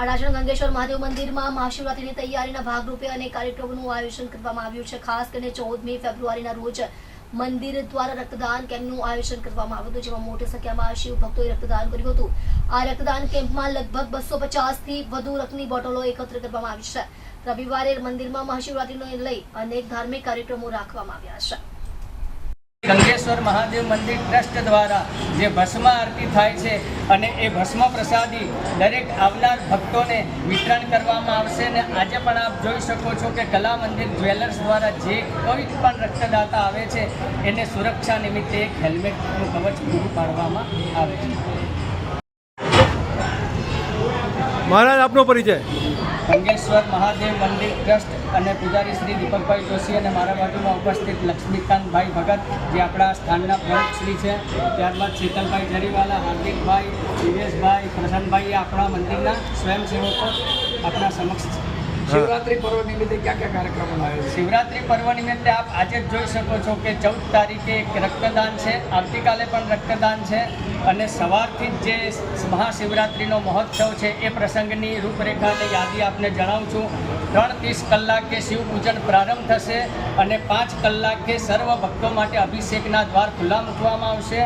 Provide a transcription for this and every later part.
અડાજણ ગંગેશ્વર મહાદેવ મંદિરમાં મહાશિવરાત્રીની તૈયારીના ભાગરૂપે અનેક કાર્યક્રમોનું આયોજન કરવામાં આવ્યું છે. ખાસ કરીને ચૌદમી ફેબ્રુઆરીના રોજ મંદિર દ્વારા રક્તદાન કેમ્પનું આયોજન કરવામાં આવ્યું હતું, જેમાં મોટી સંખ્યામાં શિવ ભક્તોએ રક્તદાન કર્યું હતું. આ રક્તદાન કેમ્પમાં લગભગ બસો થી વધુ રક્તની બોટલો એકત્ર કરવામાં આવી છે. રવિવારે મંદિરમાં મહાશિવરાત્રીને લઈ અનેક ધાર્મિક કાર્યક્રમો રાખવામાં આવ્યા છે. ગંગેશ્વર મહાદેવ મંદિર ટ્રસ્ટ દ્વારા જે ભસ્મ આરતી થાય છે અને એ ભસ્મ પ્રસાદી દરેક આવનાર ભક્તોને વિતરણ કરવામાં આવશે અને આજે પણ આપ જોઈ શકો છો કે કલા મંદિર જ્વેલર્સ દ્વારા જે કોઈ પણ રક્તદાતા આવે છે, એને સુરક્ષા નિમિત્તે એક હેલ્મેટનું કવચ પૂરું પાડવામાં આવે છે. મહારાજ, આપનો પરિચય. ગંગેશ્વર મહાદેવ મંદિર ટ્રસ્ટ અને પૂજારી શ્રી દીપકભાઈ જોશી અને મારા બાજુમાં ઉપસ્થિત લક્ષ્મીકાંતભાઈ ભગત જે આપણા સ્થાનના પ્રમુખ શ્રી છે. ત્યારબાદ શીતલભાઈ જરીવાલા હાર્દિકભાઈ દિવેશભાઈ પ્રસન્નભાઈ એ આપણા મંદિરના સ્વયંસેવકો આપણા સમક્ષ શિવરાત્રિ પર્વ નિમિત્તે ક્યાં ક્યાં કાર્યક્રમો આવે છે? શિવરાત્રિ પર્વ નિમિત્તે આપ આજે જ જોઈ શકો છો કે ચૌદ તારીખે એક રક્તદાન છે. આવતીકાલે પણ રક્તદાન છે. અને સવારથી જ જે મહાશિવરાત્રિનો મહોત્સવ છે, એ પ્રસંગની રૂપરેખા યાદી આપને જણાવું છું. ત્રણ ત્રીસ કલાકે શિવ પૂજન પ્રારંભ થશે અને પાંચ કલાકે સર્વ ભક્તો માટે અભિષેકના દ્વાર ખુલ્લા મૂકવામાં આવશે.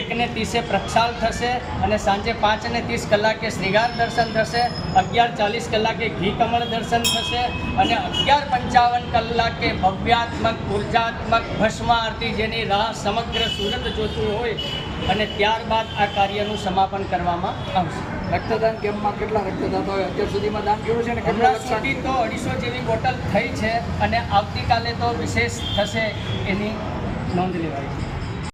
એકને ત્રીસે પ્રક્ષાલ થશે અને સાંજે પાંચને ત્રીસ કલાકે શ્રીગાર દર્શન થશે. અગિયાર ચાલીસ કલાકે ઘી કમળ દર્શન થશે અને અગિયાર પંચાવન કલાકે ભવ્યાત્મક, ઉર્જાત્મક ભસ્મ આરતી જેની રાહ સમગ્ર સુરત જોતું હોય. અને ત્યારબાદ આ કાર્યનું સમાપન કરવામાં આવશે. રક્તદાન કેમ્પમાં કેટલા રક્તદાતાઓ અત્યાર સુધીમાં દાન કર્યું છે અને કેટલા હમણાં સુધી તો અઢીસો જેવી બોટલ થઈ છે અને આવતીકાલે તો વિશેષ થશે એની નોંધ લેવાય છે.